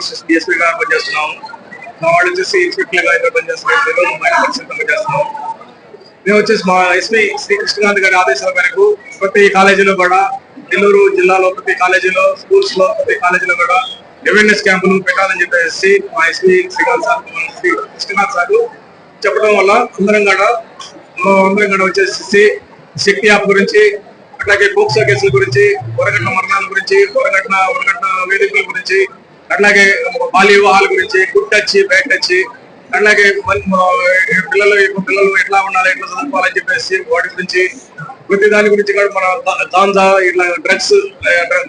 Police స్టేషన్గా పనిచేస్తున్నాము మా వాళ్ళు వచ్చేసి ఇన్స్పెక్టర్గా ఇక్కడ పనిచేస్తున్నాం ఈరోజు మహిళా పరిషత్ మేము వచ్చేసి మా ఎస్పీ శ్రీ కృష్ణకాంత్ గారి ఆదేశాల మేరకు ప్రతి కాలేజీలో కూడా నెల్లూరు జిల్లాలో ప్రతి కాలేజీలో స్కూల్స్లో ప్రతి కాలేజీలో కూడా అవేర్నెస్ క్యాంపులు పెట్టాలని చెప్పేసి మా SP Srikanth sir Shri Krishnakanth sir చెప్పడం వల్ల అందరం కూడా అందరం కూడా వచ్చేసి శక్తి యాప్ గురించి అట్లాగే పోక్సో కేసుల గురించి వరగట్ల మరణాల గురించి వరగట్ల వరగట్ల వేదికల గురించి అట్లాగే బాల్య వివాహాల గురించి గుడ్ టచ్ బ్యాడ్ టచ్ అట్లాగే పిల్లలు పిల్లలు ఎట్లా ఉండాలి ఎట్లా చదువుకోవాలని చెప్పేసి వాటి గురించి ప్రతి దాని గురించి కూడా మన దా- ఇట్లా డ్రగ్స్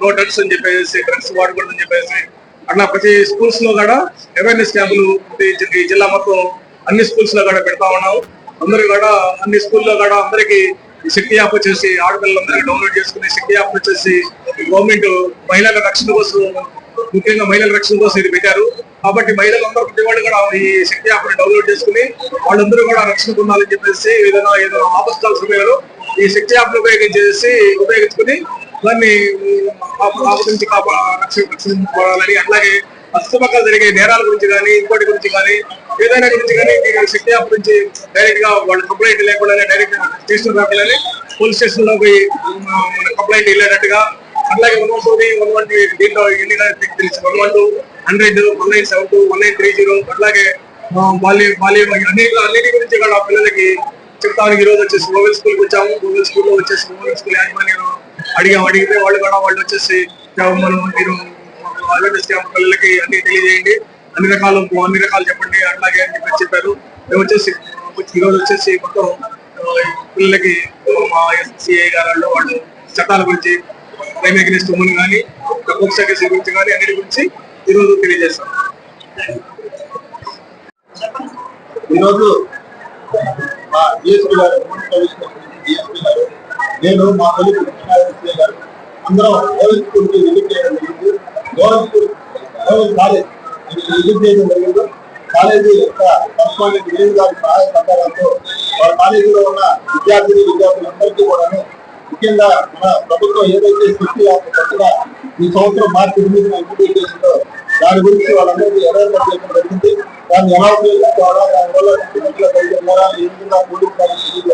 నో డ్రగ్స్ అని చెప్పేసి డ్రగ్స్ వాడకూడదని చెప్పేసి అట్లా ప్రతి స్కూల్స్లో కూడా అవేర్నెస్ క్యాంపులు ఈ జిల్లా మొత్తం అన్ని స్కూల్స్లో కూడా పెడతా ఉన్నాం. అందరూ కూడా అన్ని స్కూల్లో కూడా అందరికి శక్తి యాప్ వచ్చేసి ఆడపిల్లలందరికీ డౌన్లోడ్ చేసుకుని శక్తి యాప్ వచ్చేసి గవర్నమెంట్ మహిళల రక్షణ కోసం ముఖ్యంగా మహిళల రక్షణ కోసం ఇది పెట్టారు. కాబట్టి మహిళలందరూ ప్రతి వాళ్ళు కూడా ఈ శక్తి యాప్ని డౌన్లోడ్ చేసుకుని వాళ్ళందరూ కూడా రక్షణ పొందాలని చెప్పేసి ఏదైనా ఏదైనా ఆపత్కాల సమయంలో ఈ శక్తి యాప్ను ఉపయోగించేసి ఉపయోగించుకుని దాన్ని ఆపదించి రక్షించుకోవాలని అట్లాగే అస్తమకాలు జరిగే నేరాల గురించి కానీ ఇంకోటి గురించి కానీ ఏదైనా గురించి కానీ శక్తి యాప్ నుంచి డైరెక్ట్గా వాళ్ళు కంప్లైంట్ లేకుండానే డైరెక్ట్ స్టేషన్ రాకలని పోలీస్ స్టేషన్లో పోయి కంప్లైంట్ వెళ్ళేటట్టుగా అట్లాగే one one two one one దీంట్లో ఎన్ని తెలుసు one one two hundred one nine seven two one nine three zero అట్లాగే ఆ, బాల్య బాల్య అన్ని అన్నిటి గురించి కూడా ఆ పిల్లలకి చెప్తానికి ఈ రోజు వచ్చేసి గోవిల్ స్కూల్కి వచ్చాము. గోవిల్ స్కూల్లో వచ్చేసి గోవిల్ స్కూల్ యాజమాన్యం అడిగాము. అడిగితే వాళ్ళు కూడా వాళ్ళు వచ్చేసి మనం మీరు అవేర్నెస్ క్యాంప్ పిల్లలకి అన్ని తెలియజేయండి. అన్ని రకాలు అన్ని రకాలు చెప్పండి. అట్లాగే అని చెప్పి చెప్పారు. మేము వచ్చేసి ఈ రోజు వచ్చేసి మొత్తం పిల్లలకి మా ఎస్సీఐ గారు వాళ్ళు వాళ్ళు చట్టాల గురించి క్రైమ్ అగేనిస్ట్ ఉమెన్ కానీ పోక్సో కేసుల గురించి కానీ అన్నిటి గురించి ఈరోజు తెలియజేస్తాం. ఈరోజు మా డిఎస్పీ గారు డిఎస్పీ గారు నేను మా తల్లి గారు అందరం గవర్నమెంట్ స్కూల్కి విజిట్ చేయడం జరిగింది. గవర్నమెంట్ స్కూల్ గవర్నమెంట్ కాలేజ్ ఇది విజిట్ చేయడం జరిగింది. కాలేజీ యొక్క కరస్పాండెంట్ వేణు గారి సహాయ సహకారంతో వాళ్ళ కాలేజీలో ఉన్న విద్యార్థిని విద్యార్థులందరికీ కూడా ముఖ్యంగా మన ప్రభుత్వం ఏదైతే సృష్టి కొత్తగా ఈ సంవత్సరం మార్చి ఎనిమిది ఇంప్లిమెంట్ చేసిందో దాని గురించి వాళ్ళందరికీ అవేర్నెస్ చేయడం జరిగింది. దాన్ని ఎలా ఉపయోగించుకోవాలా దానివల్ల కుటుంబంలో కలిగే నేరాలు ఏ విధంగా పోలీసు వారికి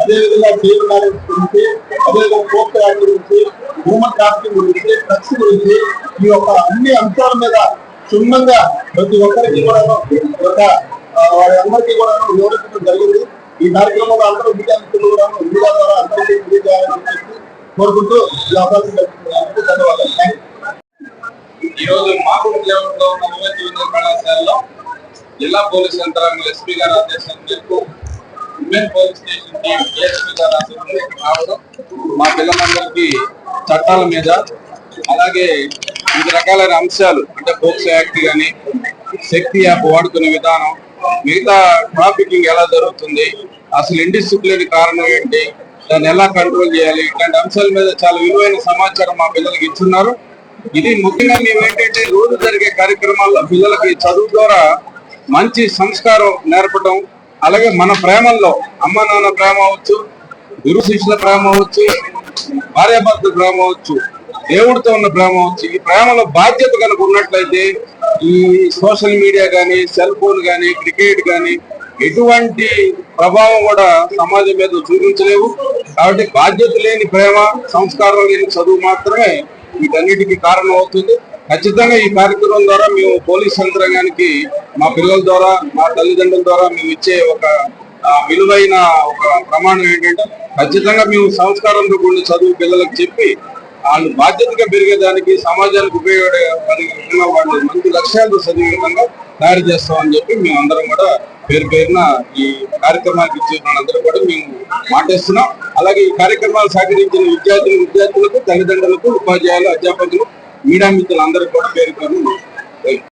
అదేవిధంగా చైల్డ్ మ్యారేజ్ గురించి అదేవిధంగా పోస్ట్ యాక్ట్ గురించి హ్యూమన్ ట్రాఫికింగ్ గురించి డ్రగ్స్ గురించి ఈ యొక్క అన్ని అంశాల మీద క్షుణ్ణంగా ప్రతి ఒక్కరికి కూడా ఒక ఆ, వారందరికీ కూడా వివరించడం జరిగింది. ఈ కార్యక్రమంలో అందరూ విద్యార్థులు కూడా మీడియా ద్వారా అందరికీ తెలియజేయాలని చెప్పి కోరుకుంటూ ఈ అవకాశం కల్పించడానికి ధన్యవాదాలు. ఈరోజు మాకు ఉద్యోగంలో ఉన్న వివేక్ జూనియర్ కళాశాలలో జిల్లా పోలీస్ యంత్రాంగం ఎస్పీ గారు ఆదేశం మేరకు women police station team DSP గారి ఆధ్వర్యంలో రావడం మా పిల్లలందరికీ చట్టాల మీద అలాగే వివిధ రకాలైన అంశాలు అంటే బోక్స్ యాక్ట్ కానీ శక్తి యాప్ వాడుకునే విధానం మిగతా ట్రాఫికింగ్ ఎలా జరుగుతుంది అసలు ఇండిసిప్లిన్ కారణం ఏంటి? దాన్ని ఎలా కంట్రోల్ చేయాలి? ఇట్లాంటి అంశాల మీద చాలా విలువైన సమాచారం మా పిల్లలకి ఇచ్చున్నారు. ఇది ముఖ్యంగా మేము ఏంటంటే రోజు జరిగే కార్యక్రమాల్లో పిల్లలకి చదువు ద్వారా మంచి సంస్కారం నేర్పడం అలాగే మన ప్రేమల్లో అమ్మ నాన్న ప్రేమ అవ్వచ్చు గురు శిష్యుల ప్రేమ అవ్వచ్చు భార్యాభర్త ప్రేమ అవ్వచ్చు దేవుడితో ఉన్న ప్రేమ అవ్వచ్చు ఈ ప్రేమలో బాధ్యత కనుక ఉన్నట్లయితే ఈ సోషల్ మీడియా కానీ సెల్ ఫోన్ కానీ క్రికెట్ కానీ ఎటువంటి ప్రభావం కూడా సమాజం మీద చూపించలేవు. కాబట్టి బాధ్యత లేని ప్రేమ సంస్కారం లేని చదువు మాత్రమే వీటన్నిటికీ కారణం అవుతుంది ఖచ్చితంగా ఈ కార్యక్రమం ద్వారా మేము పోలీస్ యంత్రాంగానికి మా పిల్లల ద్వారా మా తల్లిదండ్రుల ద్వారా మేము ఇచ్చే ఒక విలువైన ఒక ప్రమాణం ఏంటంటే ఖచ్చితంగా మేము సంస్కారంతో కూడిన చదువు పిల్లలకు చెప్పి వాళ్ళు బాధ్యతగా పెరిగేదానికి సమాజానికి ఉపయోగపడే విధంగా వాళ్ళు మంచి లక్ష్యాలు చదివే విధంగా తయారు చేస్తామని చెప్పి మేము అందరం కూడా పేరు పేరున ఈ కార్యక్రమానికి ఇచ్చిన కూడా మేము మాటేస్తున్నాం. అలాగే ఈ కార్యక్రమాలు సహకరించిన విద్యార్థులు విద్యార్థులకు తల్లిదండ్రులకు ఉపాధ్యాయులు అధ్యాపకులు మీడియా మిత్రులందరూ కూడా పేరు పేరు